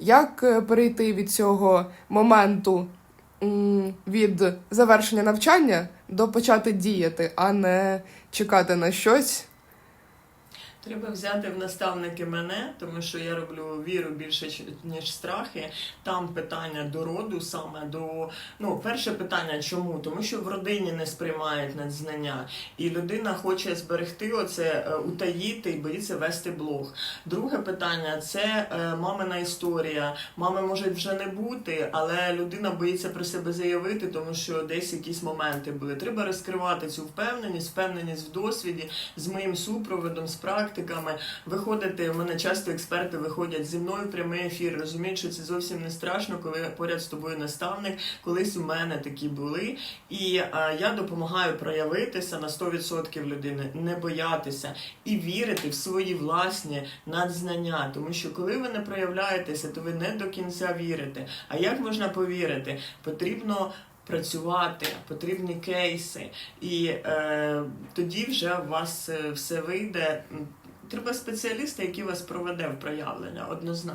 Як е, перейти від цього моменту від завершення навчання до почати діяти, а не чекати на щось? Треба взяти в наставники мене, тому що я роблю віру більше ніж страхи. Там питання до роду, саме до ну, перше питання, чому? Тому що в родині не сприймають надзнання, і людина хоче зберегти оце, е, утаїти і боїться вести блог. Друге питання це е, мамина історія. Мами може вже не бути, але людина боїться про себе заявити, тому що десь якісь моменти були. Треба розкривати цю впевненість, впевненість в досвіді з моїм супроводом, з практиками. Виходити, в мене часто експерти виходять зі мною в прямий ефір, розуміють, що це зовсім не страшно, коли поряд з тобою наставник. Колись у мене такі були. І е, я допомагаю проявитися на 100% людини, не боятися і вірити в свої власні надзнання. Тому що коли ви не проявляєтеся, то ви не до кінця вірите. А як можна повірити? Потрібно. Працювати, потрібні кейси, і е, тоді вже у вас е, все вийде. Треба спеціаліста, який вас проведе в проявлення однозначно.